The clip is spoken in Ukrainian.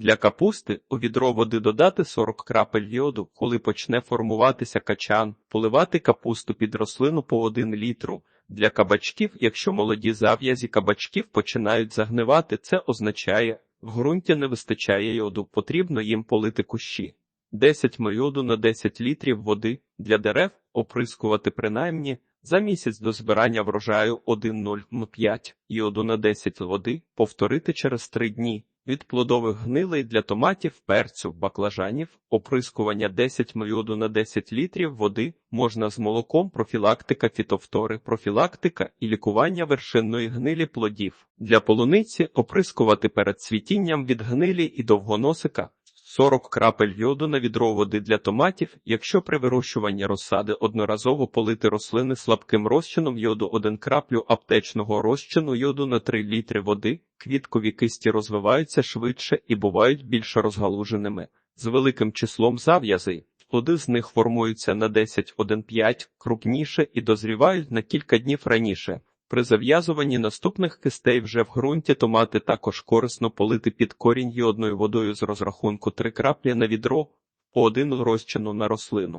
Для капусти у відро води додати 40 крапель йоду, коли почне формуватися качан, поливати капусту під рослину по 1 літру. Для кабачків, якщо молоді зав'язі кабачків починають загнивати, це означає, в ґрунті не вистачає йоду, потрібно їм полити кущі. 10 м йоду на 10 літрів води для дерев оприскувати принаймні за місяць до збирання врожаю 1,05 йоду на 10 води, повторити через 3 дні. Від плодових гнилей для томатів, перцю, баклажанів, оприскування 10 м на 10 літрів води можна з молоком, профілактика фітофтори, профілактика і лікування вершинної гнилі плодів. Для полуниці оприскувати перед цвітінням від гнилі і довгоносика 40 крапель йоду на відро води для томатів, якщо при вирощуванні розсади одноразово полити рослини слабким розчином йоду 1 краплю аптечного розчину йоду на 3 літри води, квіткові кисті розвиваються швидше і бувають більш розгалуженими. З великим числом зав'язей, плоди з них формуються на 10-1-5 крупніше і дозрівають на кілька днів раніше. При зав'язуванні наступних кистей вже в ґрунті томати також корисно полити під корінь йодною водою з розрахунку 3 краплі на відро по один розчину на рослину.